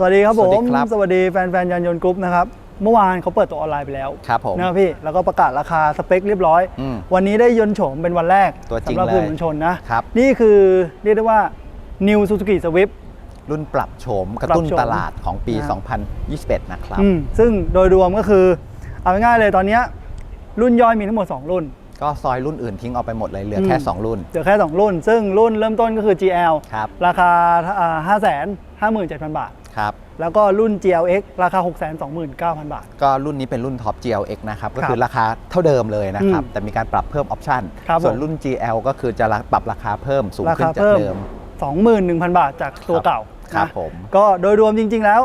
สวัสดีครับผสวัสดีมครับ สวัสดีแฟนๆยานยนต์กรุ๊ปนะครับ เมื่อวานเขาเปิดตัวออนไลน์ไปแล้วครับผม นะครับพี่ แล้วก็ประกาศราคาสเปคเรียบร้อย อืมวันนี้ได้ยนต์โฉมเป็นวันแรกตัวจริงสำหรับเลยสื่อมวลชนนะ ครับ นี่คือเรียกได้ว่า New Suzuki Swift รุ่นปรับโฉมกระตุ้นปรับโฉมตลาดของปีนะ2021 นะครับ อืมซึ่งโดยรวมก็คือ เอาง่ายๆเลยตอนเนี้ยรุ่นย่อยมีทั้งหมด 2 รุ่น ก็ซอยรุ่นอื่นทิ้งเอาไปหมดเลยเหลือมแค่2รุ่น เหลือแค่ 2 รุ่น ซึ่งรุ่นเริ่มต้นก็คือ GL ครับ ราคาห้าแสนห้าหมื่นเจ็ดพันบาท ครับ แล้วก็รุ่น GLX ราคา 6 2 9 0 0 0 บาท ก็รุ่นนี้เป็นรุ่นท็อป GLX นะครับ ก็ครับคือราคาเท่าเดิมเลยนะครับอืมแต่มีการปรับเพิ่มออปชั่น ครับส่วนผม รุ่น GL ก็คือจะปรับราคาเพิ่มสูงราขึ้นคาจากเพิ่ม เดิม 21,000 บาทจากตัวครับเก่าครับนะผมก็โดยรวมจริง ๆ แล้ว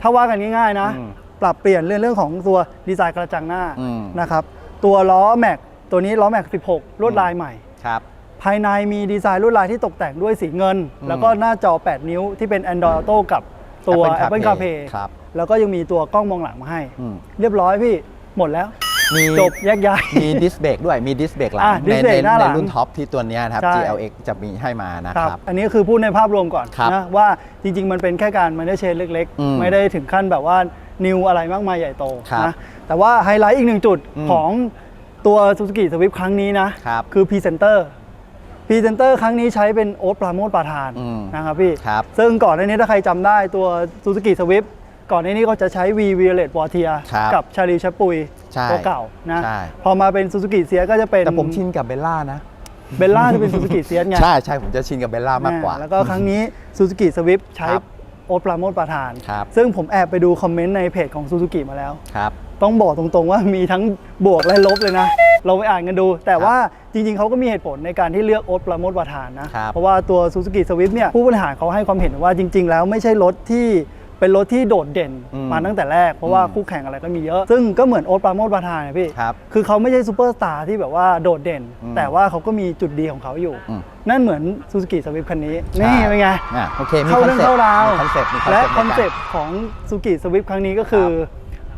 ถ้าว่ากันง่ายๆนะ อืมปรับเปลี่ยนเรื่องเรื่องของตัวดีไซน์กระจังหน้าอืม นะครับ ตัวล้อแม็กตัวนี้ล้อแม็ก16 ลวดลายใหม่ ครับ ภายในมีดีไซน์ลวดลายที่ตกแต่งด้วยสีเงิน อืม แล้วก็หน้าจอ 8 นิ้วที่เป็น Android Auto กับ ตัว Apple Apple CarPlay CarPlay ครับแล้วก็ยังมีตัวกล้องมองหลังมาให้ อืม เรียบร้อยพี่หมดแล้ว มีจบแยกย้าย มีดิสเบรกด้วยมีดิสเบรกหลังอะใน disc ใน brake หน้าหลัในงรุ่นท็อปที่ตัวเนี้ยนะครับ ใช่ GLX จะมีให้มานะคครัรับบอันนี้คือพูดในภาพรวมก่อนครับนะว่าจริง ๆ มันเป็นแค่การมันได้เชนเล็กอืมๆ ไม่ได้ถึงขั้นแบบว่านิวอะไรมากมายใหญ่โตครับนะแต่ว่าไฮไลท์อีกหนึ่งจุดอืมของตัว Suzuki Swift ครั้งนี้นะครับอพรีเซนเตอร์ พรีเซนเตอร์ครั้งนี้ใช้เป็นโอ๊ตปราโมทปาทานอืมนะครับพี่ ครับ ซึ่งก่อนหน้านี้ถ้าใครจำได้ตัว Suzuki Swift ก่อนหน้านี้ก็จะใช้ V Violet w a t i e r ครับกับชาลีชปุยใช่ตัวเก่านะใช่ พอมาเป็น Suzuki เซียก็จะเป็นแต่ผมชินกับเบลล่านะ เบลล่าจะเป็น Suzuki เซียไง ใช่ใช่ผมจะชินกับเบลล่ามากกว่า อ่แล้วก็ครั้งนี้ Suzuki Swift ใช้ครับโอ๊ตปราโมทประธาน ครับ ซึ่งผมแอบไปดูคอมเมนต์ในเพจของ Suzuki มาแล้ว ครับ ต้องบอกตรงๆว่ามีทั้งบวกและลบเลยนะ เราไปอ่านกันดู แต่ว่าจริงๆ เขาก็มีเหตุผลในการที่เลือกโอ๊ตปราโมทประธานนะ ครับเพราะว่าตัว Suzuki Swift เนี่ยผู้บริหารเขาให้ความเห็นว่าจริง ๆ แล้วไม่ใช่รถที่เป็นรถที่โดดเด่นอืมมาตั้งแต่แรก เพราะว่าอืม คู่แข่งอะไรก็มีเยอะ ซึ่งก็เหมือนโอ๊ตปราโมทประธานนะพี่ ครับ คือเขาไม่ใช่ซูเปอร์สตาร์ที่แบบว่าโดดเด่น อืมแต่ว่าเขาก็มีจุดดีของเขาอยู่ อืม นั่นเหมือน Suzuki Swift คันนี้ใช่นี่เป็นไง อะโอเคมีเข้าคอนเรื่องเซ็ปเข้าต์ราวมีคอนเซ็ปต์มีคอนและเซ็ปต์คอนเซ็ปต์ของ Suzuki Swift ครั้งนี้ก็คือ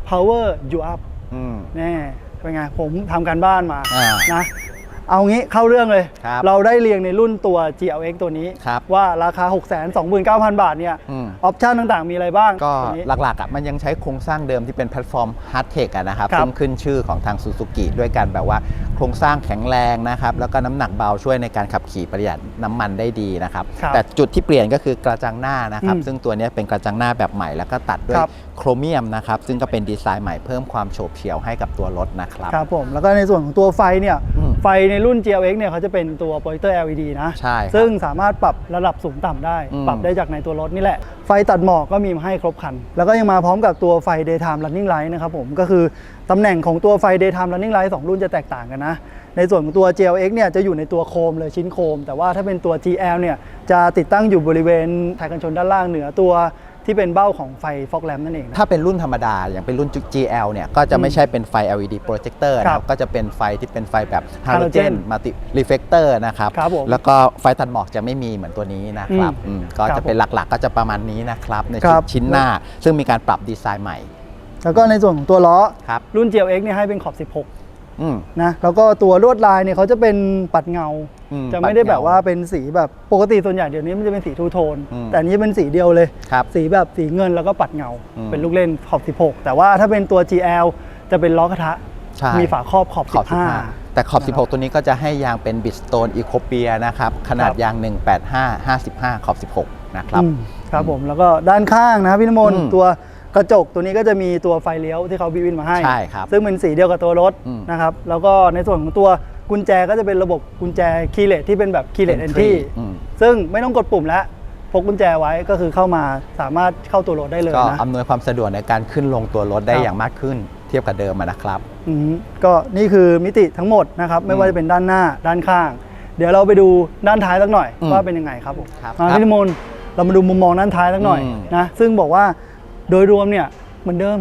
power you up อืม แน่เป็นไง ผมทำการบ้านมาอ่านะ เอางี้เข้าเรื่องเลย ครับเราได้เรียงในรุ่นตัว GLX ตัวนี้ ครับว่าราคา 629,000 บาทเนี่ยอืมออปชั่นต่างๆ มีอะไรบ้างก็ตัวนี้ หลักๆอะมันยังใช้โครงสร้างเดิมที่เป็นแพลตฟอร์ม Hard Tech อะนะครับครับซึ่งขึ้นชื่อของทางซูซูกิด้วยการแบบว่า โครงสร้างแข็งแรงนะครับ แล้วก็น้ำหนักเบาช่วยในการขับขี่ประหยัดน้ำมันได้ดีนะครับครับ แต่จุดที่เปลี่ยนก็คือกระจังหน้านะครับอืมซึ่งตัวเนี้ยเป็นกระจังหน้าแบบใหม่แล้วก็ตัดด้วยครับโครเมียมนะครับ ซึ่งก็เป็นดีไซน์ใหม่เพิ่มความโฉบเฉี่ยวให้กับตัวรถนะครับ ครับผม แล้วก็ในส่วนของตัวไฟเนี่ยอืมไฟในรุ่น GLX เนี่ยเขาจะเป็นตัวโปรเจคเตอร์ LED นะใช่ครับซึ่งสามารถปรับระดับสูงต่ำได้อืมปรับได้จากในตัวรถนี่แหละ ไฟตัดหมอกก็มีมาให้ครบคัน แล้วก็ยังมาพร้อมกับตัวไฟ daytime running light นะครับผมก็คือตำแหน่งของตัวไฟ daytime running light สองรุ่นจะแตกต่างกันนะในส่วนของตัว GLX เนี่ยจะอยู่ในตัวโคมเลยชิ้นโคม แต่ว่าถ้าเป็นตัว GL เนี่ยจะติดตั้งอยู่บริเวณถ่ายกันชนด้านล่างเหนือตัวที่เป็นเบ้าของไฟฟอกแลมนั่นเองนะถ้าเป็นรุ่นธรรมดา อย่างเป็นรุ่น GL เนี่ย ก็จะไม่ใช่เป็นไฟ LED projector นะคครัรับบก็จะเป็นไฟที่เป็นไฟแบบ Halogen halogen multi reflector นะครับครับผมแล้วก็ไฟตัดหมอกจะไม่มีเหมือนตัวนี้นะครับอืมอืมก็ครัจะบเป็นหลักๆ ก็จะประมาณนี้นะครับ ในครับชิ้นหน้า ซึ่งมีการปรับดีไซน์ใหม่ แล้วก็ในส่วนของตัวล้อครับรุ่น GLX เนี่ยให้เป็นขอบอืม16 นะแล้วก็ตัวลวดลายเนี่ยเขาจะเป็นปัดเงาอืมจะไม่ได้ปัดเงาแบบว่าเป็นสีแบบปกติส่วนใหญ่เดี๋ยวนี้มันจะเป็นสีทูโทนอืมแต่อันนี้เป็นสีเดียวเลยครับสีแบบสีเงินแล้วก็ปัดเงาอืมเป็นลูกเล่นขอบ 16 แต่ว่าถ้าเป็นตัว GL จะเป็นล้อกระทะใช่มีฝาครอบขอบขอบ 15แต่ขอบนะครับ16 ตัวนี้ก็จะให้ยางเป็น Bridgestone Ecopia นะครับ ขนาดครับยาง 185 55 ขอบ 16 นะครับอืมครับผม แล้วก็ด้านข้างนะพี่นมนอืมตัว กระจกตัวนี้ก็จะมีตัวไฟเลี้ยวที่เขาบิวอินมาให้ ใช่ครับซึ่งเป็นสีเดียวกับตัวรถอืมนะครับ แล้วก็ในส่วนของตัวกุญแจก็จะเป็นระบบกุญแจคีย์เลสที่เป็นแบบคีย์เลสเอน Entry ที่อืม ซึ่งไม่ต้องกดปุ่มแล้วพกกุญแจไว้ก็คือเข้ามาสามารถเข้าตัวรถได้เลยก็นะ อำนวยความสะดวกในการขึ้นลงตัวรถได้ครับ อย่างมากขึ้น เทียบกับเดิมอะนะครับ อืมก็นี่คือมิติทั้งหมดนะครับ ไม่ว่าจะเป็นด้านหน้าด้านข้าง เดี๋ยวเราไปดูด้านท้ายสักหน่อยอืมว่าเป็นยังไงครับผมครับอ่าครับพี่นมนเรามาดูมุมมองด้านท้ายสักหน่อยอืม นะซึ่งบอกว่า โดยรวมเนี่ยเหมือนเดิม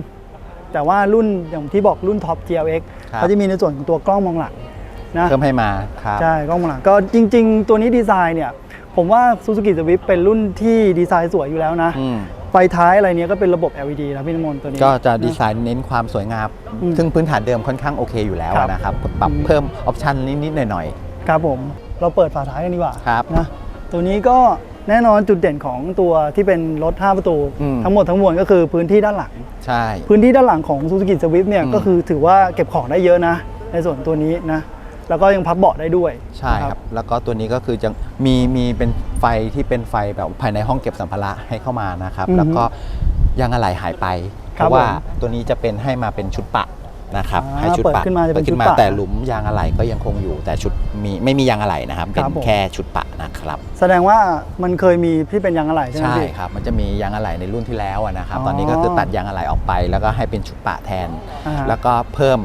แต่ว่ารุ่นอย่างที่บอกรุ่นท็อป GLX ครับ เขาจะมีในส่วนของตัวกล้องมองหลังนะเพิ่มให้มาครับ ใช่กล้องมองหลังก็จริง ๆ ตัวนี้ดีไซน์เนี่ยผมว่า Suzuki Swift เป็นรุ่นที่ดีไซน์สวยอยู่แล้วนะ อืม ไฟท้ายอะไรเนี้ยก็เป็นระบบ LED นะพี่นมนตัวนี้ ก็จะนดีไซน์เน้นความสวยงาม อืมซึ่งพื้นฐานเดิมค่อนข้างโอเคอยู่แล้วครับนะครับ ปรับอืม เพิ่มออปชันนิด ๆ หน่อย ครับผมเราเปิดฝาท้ายกันดีกว่าครับ นะตัวนี้ก็ แน่นอนจุดเด่นของตัวที่เป็นรถ 5 ประตู อืม ทั้งหมดทั้งมวลก็คือพื้นที่ด้านหลัง ใช่ พื้นที่ด้านหลังของ Suzuki Swift เนี่ยอืม ก็คือถือว่าเก็บของได้เยอะนะ ในส่วนตัวนี้นะ แล้วก็ยังพับเบาะได้ด้วยใช่นะครับ แล้วก็ตัวนี้ก็คือจะมีมีเป็นไฟที่เป็นไฟแบบภายในห้องเก็บสัมภาระให้เข้ามานะครับอือฮึแล้วก็ยางอะไหล่หายไป เพครับราะว่าผมตัวนี้จะเป็นให้มาเป็นชุดปะ นะครับอ่าให้ชุดปะเปิดขึ้นมาจะเป็นดขึ้นมาชุดปะแต่หลุมยางอะไหล่ก็ยังคงอยู่ แต่ชุดมีไม่มียางอะไหล่นะครับเป็ครันบผม แค่ชุดปะนะครับ แสดงว่ามันเคยมีที่เป็นยางอะไหล่ใช่ไหมใช่พี่ ครับมันจะมียางอะไหล่ในรุ่นที่แล้วอะนะครับ อ๋อ ตอนนี้ก็คือตัดยางอะไหล่ออกไป แล้วก็ให้เป็นชุดปะแทน อ่าฮะ แล้วก็เพิ่ม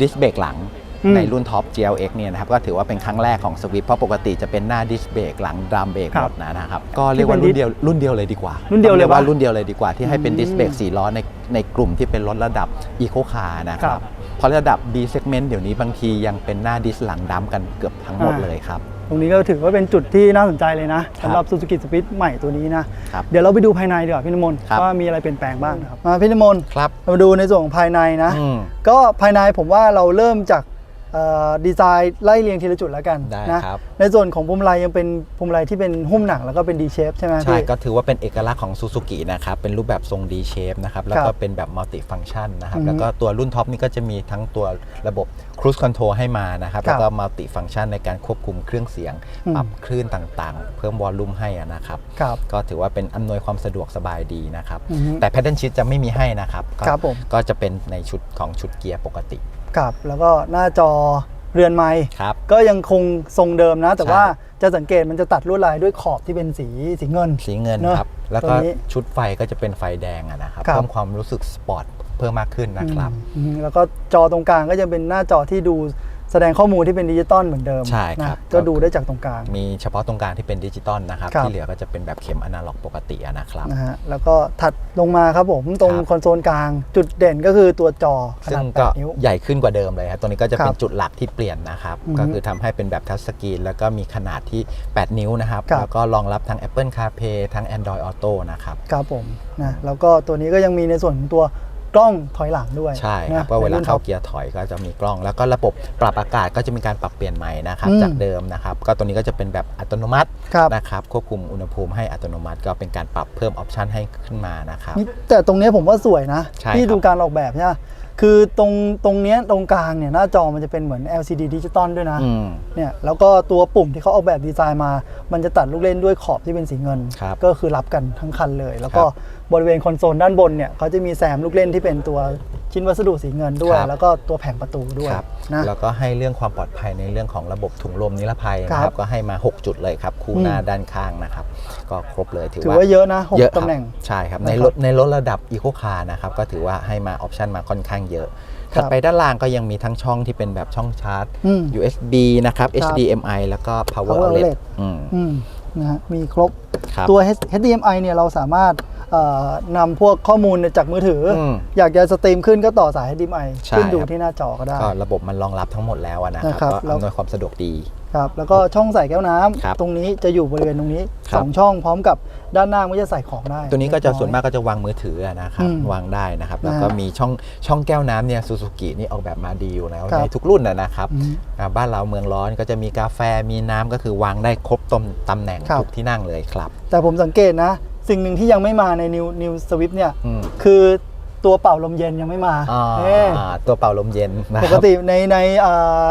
ดิสเบรกหลัง อืม ในรุ่นท็อป GLX เนี่ยนะครับก็ถือว่าเป็นครั้งแรกของสวิฟเพราะปกติจะเป็นหน้าดิสเบรกหลังดรัมเบรกครัหบมดนะนะครับก็เรียกว่าที่เป็นรุ่นเดียวรุ่นเดียวเลยดีกว่ารุ่นเดียวเลยต้องกว่าปะรุ่นเดียวเลยดีกว่าที่ให้เป็นอืมดิสเบรก4ล้อในในกลุ่มที่เป็นรถระดับอีโคคาร์นะคครัรับบเพราะระดับ B segment เดี๋ยวนี้บางทียังเป็นหน้าดิสหลังดัมกันเกือบทั้งหมดอ่า เลยครับ ตรงนี้ก็ถือว่าเป็นจุดที่น่าสนใจเลยนะครับสำหรับ Suzuki Swift ใหม่ตัวนี้นะครับเดี๋ยวเราไปดูภายในดีกว่าพี่นมนครับ ว่ามีอะไรเปลี่ยนแปลงบ้างนะครับมาพี่นมนครับ เรามาดูในส่วนของภายในนะ อืม ก็ภายในผมว่าเราเริ่มจากเอ่อ ดีไซน์ไล่เรียงทีละจุดแล้วกันได้นะครับในส่วนของพวงมาลัยยังเป็นพวงมาลัยที่เป็นหุ้มหนังแล้วก็เป็น D shape ใช่ไหมใช่พี่ก็ถือว่าเป็นเอกลักษณ์ของซูซูกินะครับ เป็นรูปแบบทรง D shape นะครับ แล้วคก็รับเป็นแบบมัลติฟัง c t ชันนะครับอือฮึแล้วก็ตัวรุ่นท็อปนี่ก็จะมีทั้งตัวระบบ Cruise Control ให้มานะครับครับ แล้วก็มัลติฟัง c t ชันในการควบคุมเครื่องเสียงอืมปรับคลื่นต่างๆ เพิ่มวอลลุ่มให้อะนะครับครับ ก็ถือว่าเป็นอำนวยความสะดวกสบายดีนะครับอือฮึแต่แพทเทิร์นชิ t จะไม่มีให้นะครับก็ครับผมก็จะเป็นในชุดของชุดเกียร์ปกติ ครับ แล้วก็หน้าจอเรือนไม้ครับ ก็ยังคงทรงเดิมนะ แต่ใช่ ว่าจะสังเกตมันจะตัดลวดลายด้วยขอบที่เป็นสีสีเงิน สีเงินเนอะครับ แล้วตัก็วนี้ชุดไฟก็จะเป็นไฟแดงอะนะครับ ครับ เพิ่มความรู้สึกสปอร์ตเพิ่มมากขึ้นนะครับ อืมแล้วก็จอตรงกลางก็จะเป็นหน้าจอที่ดู แสดงข้อมูลที่เป็นดิจิตอลเหมือนเดิมใช่ครับ นะก็ดูได้จากตรงกลาง มีเฉพาะตรงกลางที่เป็นดิจิตอลนะครับ ครับ ที่เหลือก็จะเป็นแบบเข็มอนาล็อกปกติอะนะครับ นะฮะแล้วก็ถัดลงมาครับผมตรงครับ คอนโซลกลาง จุดเด่นก็คือตัวจอขซึ่นางดก็8นิ้ว ใหญ่ขึ้นกว่าเดิมเลยครับ ตัวนี้ก็จะครับเป็นจุดหลักที่เปลี่ยนนะครับ อือฮึก็คือทำให้เป็นแบบทัชสกรีนแล้วก็มีขนาดที่ 8 นิ้วนะครับ ครับ แล้วก็รองรับทั้ง Apple CarPlay ทั้ง Android Auto นะครับ ครับผมนะแล้วก็ตัวนี้ก็ยังมีในส่วนของตัว กล้องถอยหลังด้วยใช่ครับนะว่าเวลาในรุ่นเข้าท็อปเกียร์ถอยก็จะมีกล้อง แล้วก็ระบบปรับอากาศก็จะมีการปรับเปลี่ยนใหม่นะครับอืมจากเดิมนะครับ ก็ตัวนี้ก็จะเป็นแบบอัตโนมัติครับนะครับควบคุมอุณหภูมิให้อัตโนมัติก็เป็นการปรับเพิ่มออปชันให้ขึ้นมานะครับนี่แต่ตรงเนี้ยผมว่าสวยนะใช่ที่ครับดูการออกแบบใช่ไหม คือตรงตรงเนี้ยตรงกลางเนี่ยหน้าจอมันจะเป็นเหมือน LCD ดิจิตอลด้วยนะอืม เนี่ยแล้วก็ตัวปุ่มที่เขาออกแบบดีไซน์มา มันจะตัดลูกเล่นด้วยขอบที่เป็นสีเงิน ครับก็คือรับกันทั้งคันเลย แล้วก็ครับ บริเวณคอนโซลด้านบนเนี่ยเขาจะมีแซมลูกเล่นที่เป็นตัว ชิ้นวัสดุสีเงินด้วย ครับ แล้วก็ตัวแผงประตูด้วยครับนะ แล้วก็ให้เรื่องความปลอดภัยในเรื่องของระบบถุงลมนิรภัยนะคครัรับบ ก็ให้มา 6 จุดเลยครับ คู่อืมหน้าด้านข้างนะครับ ก็ครบเลยถือถือว่าว่าเยอะนะหกเยอะครับตำแหน่ง ใช่ครับนะครับ ในรถในรถระดับอีโคคาร์นะครับ ก็ถือว่าให้มาออปชันมาค่อนข้างเยอะครับถัดไปด้านล่างก็ยังมีทั้งช่องที่เป็นแบบช่องชาร์จ อืม USB นะครับ ครับ HDMI แล้วก็ Power Power Outlet Outlet อืมอืมนะฮะมีครบ ครับ ตัว HDMI เนี่ยเราสามารถเอ่อ นำพวกข้อมูลจากมือถืออมอยากจะสตรีมขึ้นก็ต่อสาย HDMI ใช่ขึ้นดูครับที่หน้าจอก็ได้ก็ระบบมันรองรับทั้งหมดแล้วอะนะคนะครัรับบก็แล้วอำนวยความสะดวกดีครับแล้วก็ช่องใส่แก้วน้ำครับตรงนี้จะอยู่บริเวณตรงนี้ครับสองช่องพร้อมกับด้านหน้ามันจะใส่ของได้ ตัวนี้ก็จะเรียบร้อยส่วนมากก็จะวางมือถืออะนะครับอืมวางได้นะครับ แล้วนะฮะก็มีช่องช่องแก้วน้ำเนี่ยซูซูกินี่ออกแบบมาดีอยู่แล้วครับในทุกรุ่นนะนะครับอืมอ่าบ้านเราเมืองร้อนก็จะมีกาแฟมีน้ำก็คือวางได้ครบตมตำแหน่งครับทุกที่นั่งเลยครับ แต่ผมสังเกตนะ สิ่งหนึ่งที่ยังไม่มาใน New New Swift เนี่ยอืม คือตัวเป่าลมเย็นยังไม่มาอ่าเอ๊ะอ่าตัวเป่าลมเย็นนะปคกรับ ติในในเอ่อ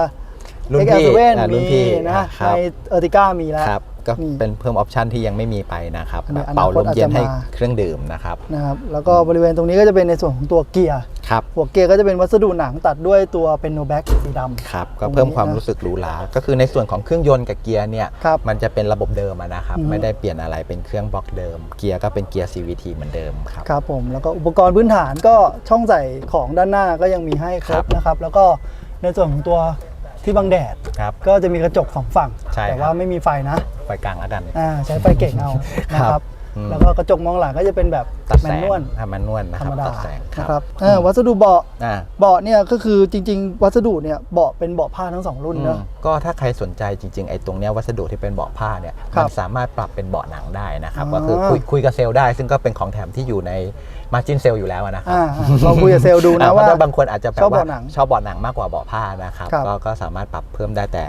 รุ่นเอ็กพี่เซเว่นอ่ารุ่มีนพี่นะคในรับเออร์ติก้ามีแล้ว ครับก็มีเป็นเพิ่มออปชันที่ยังไม่มีไปนะครับอันนี้แบบเป่าลมเย็นอนาคตอาจจะให้มาเครื่องดื่มนะครับ นะครับแล้วก็บริเวณตรงนี้ก็จะเป็นในส่วนของตัวเกียร์ ครับหัวเกียร์ก็จะเป็นวัสดุหนังตัดด้วยตัวเป็นโนแบ็กสีดำครับก็ตรงนี้เพิ่มความนะรู้สึกหรูหราก็คือในส่วนของเครื่องยนต์กับเกียร์เนี่ยครับมันจะเป็นระบบเดิมอะนะครับอือฮึไม่ได้เปลี่ยนอะไรเป็นเครื่องบล็อกเดิม เกียร์ก็เป็นเกียร์ CVT เหมือนเดิมครับครับผมแล้วก็อุปกรณ์พื้นฐานก็ช่องใส่ของด้านหน้าก็ยังมีให้ครครับบนะครับแล้วก็ในส่วนของตัวที่บังแดดครับก็จะมีกระจกสองฝั่งใช่แต่ครับว่าไม่มีไฟนะไฟกลางแล้วกันอ่าใช้ไฟเก่งเอานะคครัรับบอืม แล้วก็กระจกมองหลังก็จะเป็นแบบตัดแมแสนงนวล ทำมันนวลนะธครรับรมดาตัดแสงคนะรับครับเออวัสดุเบาะอ่า เบาะเนี่ยก็คือจริง ๆ วัสดุเนี่ยเบาะเป็นเบาะผ้าทั้งสองรุ่นเนอะอืมก็ถ้าใครสนใจจริงๆไอ้ตรงเนี้ยวัสดุที่เป็นเบาะผ้าเนี่ยครับมันสามารถปรับเป็นเบาะหนังได้นะครับอ่าก็คือคุยคุยกับเซลล์ได้ ซึ่งก็เป็นของแถมที่อยู่ในมาจินเซลอยู่แล้วอะนะครับอ่าลองคุยกับเซลล์ดูอ่นะเพว่า ราะว่าบางคนอาจจะแบชอบบว่าเบาะหนังชอบเบาะหนังมากกว่าเบาะผ้านะครับครับ ก็ก็สามารถปรับเพิ่มได้แต่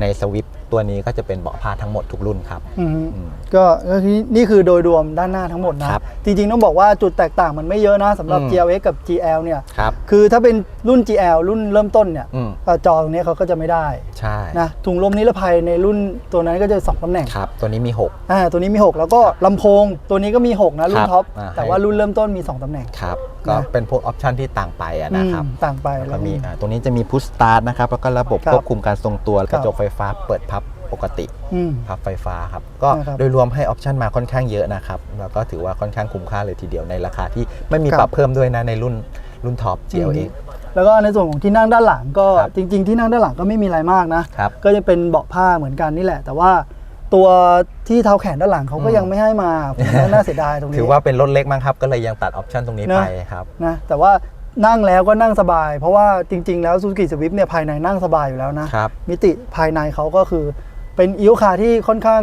ในสวิป ตัวนี้ก็จะเป็นเบาะผ้าทั้งหมดทุกรุ่นครับ อืมอืม ก็ก็คือนี่คือโดยรวมด้านหน้าทั้งหมดนะ ครับจริงๆต้องบอกว่าจุดแตกต่างมันไม่เยอะนะสำหรับ อืม GLX กับ GL เนี่ย ครับ คือถ้าเป็นรุ่น GL รุ่นเริ่มต้นเนี่ยอืมเอ่อจอตรงนี้เขาก็จะไม่ได้ใช่นะถุงลมนิรภัยในรุ่นตัวนั้นก็จะสองตำแหน่งครับ ตัวนี้มีอ่าตัวนี้มี 6 แล้วก็ลำโพง ตัวนี้ก็มี 6 นะ รุ่คนรับท็อป อ่าแต่ว่ารุ่นเริ่มต้นมี 2ตำแหน่ง6ครับ ก็นะ เป็นพวกออปชันที่ต่างไปอะนะครับ อืมต่างไปแล้วแล้ก็วมีอ่าตรงนี้จะมีพุชสตาร์ทนะครับ แล้วก็ระบบครับควบคุมการทรงตัวคกรับระจกไฟฟ้าเปิดพับ ปกติอืม พับไฟฟ้าครับ ก็นะครับโดยรวมให้ออปชันมาค่อนข้างเยอะนะครับ แล้วก็ถือว่าค่อนข้างคุ้มค่าเลยทีเดียวในราคาที่ไม่มีครับ ปรับเพิ่มด้วยนะในรุ่นรุ่นท็อป GLX แล้วก็ในส่วนของที่นั่งด้านหลังก็ครับ จริง ๆ ที่นั่งด้านหลังก็ไม่มีอะไรมากนะ ครับ ก็จะเป็นเบาะผ้าเหมือนกันนี่แหละ แต่ว่าตัวที่เท้าแขนด้านหลังเขาก็อืม ยังไม่ให้มาผมว่าน่าเสียดายตรงนี้ ถือว่าเป็นรถเล็กมั้งครับ ก็เลยยังตัดออปชันตรงนี้นะ ไปครับ นะแต่ว่านั่งแล้วก็นั่งสบาย เพราะว่าจริง ๆ แล้ว Suzuki Swift เนี่ยภายในนั่งสบายอยู่แล้วนะ ครับ มิติภายในเขาก็คือ เป็นอิวคาที่ค่อนข้าง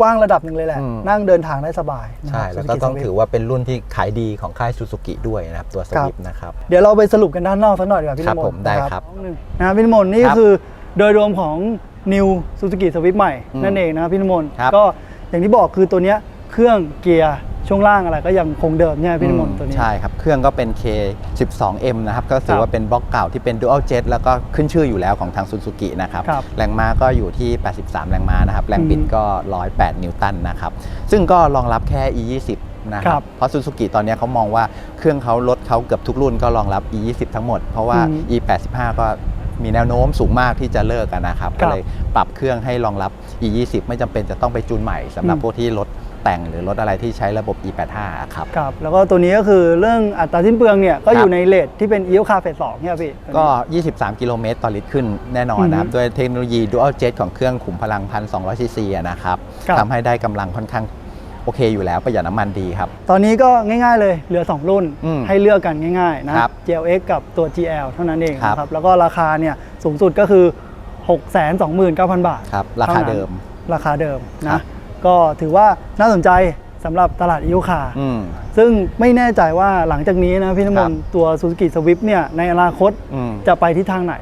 กว้างระดับหนึ่งเลยแหละ อืม นั่งเดินทางได้สบายนะคใช่รับ แล้วก็ Suzuki ต้อง Swift ถือว่าเป็นรุ่นที่ขายดีของค่ายซูซูกิด้วยนะครับ ตัวสครับวิฟนะครับ เดี๋ยวเราไปสรุปกันด้านนอกสักหน่อยดีกว่าพี่ครับนิมนต์ผมได้นะครับนะพี่นิมนต์นี่ครับคือโดยรวมของ New Suzuki Swift ใหม่ อืมนั่นเองนะครับพี่นิมนต์ครับก็อย่างที่บอกคือตัวเนี้ยเครื่องเกียร์ ช่วงล่างอะไรก็ยังคงเดิมใช่ไหมพี่นิมนต์ตัวนี้ ใช่ครับ เครื่องก็เป็น K 12M นะครับ ก็ถืครัอบว่าเป็นบล็อกเก่าที่เป็น Dual Jet แล้วก็ขึ้นชื่ออยู่แล้วของทางซูซูกินะครับ ครับแรงม้าก็อยู่ที่ 83 แรงม้านะครับ แรงบิดอืมก็ 108 นิวตันนะครับ ซึ่งก็รองรับแค่ E20 นะคครัรับบเพราะซูซูกิตอนนี้เขามองว่าเครื่องเขารถเขาเกือบทุกรุ่นก็รองรับ E20 ทั้งหมด เพราะว่า อืม E85 ก็ มีแนวโน้มสูงมากที่จะเลิกกันนะครับครัก็บเลยปรับเครื่องให้รองรับ E20 ไม่จำเป็นจะต้องไปจูนใหม่สำหรับอืมพวกที่รถแต่งหรือรถอะไรที่ใช้ระบบ E85 ครับครับ แล้วก็ตัวนี้ก็คือเรื่องอัตราสิ้นเปลืองเนี่ยก็ครับอยู่ในเลทที่เป็น e อ c คาเฟสสองเนี่ยพี่ ก็ 23 กิโลเมตรต่อลิตรขึ้นแน่นอนนะครับอือฮึด้วยเทคโนโลยี Dual Jet ของเครื่องขุมพลัง 1,200 ซีซีอะนะครับครับทำให้ได้กำลังค่อนข้าง โอเคอยู่แล้วประหยัดน้ำมันดีครับ ตอนนี้ก็ง่ายๆเลยเหลือ 2 รุ่นอืมให้เลือกกันง่ายๆนะ ครับ GLX กับตัว GL เท่านั้นเองครับ นะครับแล้วก็ราคาเนี่ยสูงสุดก็คือ 629,000 บาท ครับราคาเดิม ราคาเดิมครันะบ ก็ถือว่าน่าสนใจสำหรับตลาดอิวคาอืม ซึ่งไม่แน่ใจว่าหลังจากนี้นะพี่น้ำมครันบต์ตัว Suzuki Swift เนี่ยในอนาคตอืม จะไปทิศทางไหน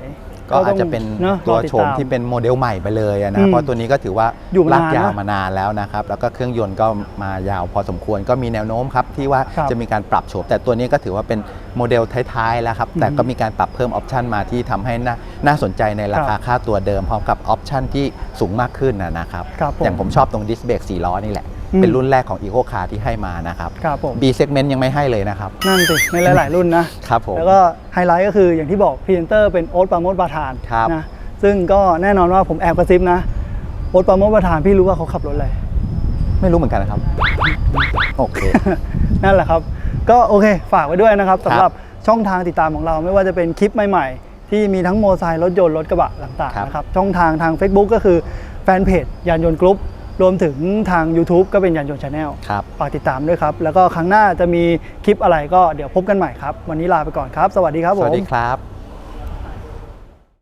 ก็อาจต้งจะเป็นอะตัวรอติดโฉมตาที่เป็นโมเดลใหม่ไปเลยอะอืนะมเพราะตัวนี้ก็ถือว่าอยู่มานานลากยาวนะมานานแล้วนะครับ แล้วก็เครื่องยนต์ก็มายาวพอสมควรก็มีแนวโน้มครับที่ว่าครับจะมีการปรับโฉมแต่ตัวนี้ก็ถือว่าเป็นโมเดลท้ายๆแล้วครับแต่อืมก็มีการปรับเพิ่มออปชันมาที่ทำให้น่าน่าสนใจในราคาค่าตัวเดิมพร้อมกับออปชันที่สูงมากขึ้นนะนะครับครับผมอย่างผมชอบตรงดิสเบรก4ล้อนี่แหละอืม เป็นรุ่นแรกของ Eco Car ที่ให้มานะครับ ครับผม B segment ยังไม่ให้เลยนะครับ นั่นสิในหลาย ๆ รุ่นนะครับผมแล้วก็ไฮไลท์ก็คืออย่างที่บอกพรีเซนเตอร์เป็นโอ๊ตปราโมทประธานครับนะซึ่งก็แน่นอนว่าผมแอบกระซิบนะโอ๊ตปราโมทประธานพี่รู้ว่าเขาขับรถอะไรไม่รู้เหมือนกันนะครับ โอเค นั่นแหละครับ ก็โอเคฝากไว้ด้วยนะครับสำหรับช่องทางติดตามของเราไม่ว่าจะเป็นคลิปใหม่ ๆ ที่มีทั้งโมไซค์รถยนต์รถกระบะต่างครับๆนะครับช่องทางทาง Facebook ก็คือแฟนเพจยานยนต์กรุ๊ป รวมถึงทาง YouTube ก็เป็นยานยนต์ชาแนลครับ ฝากติดตามด้วยครับ แล้วก็ครั้งหน้าจะมีคลิปอะไรก็เดี๋ยวพบกันใหม่ครับ วันนี้ลาไปก่อนครับ สวัสดีครับสผมวัสดีครับ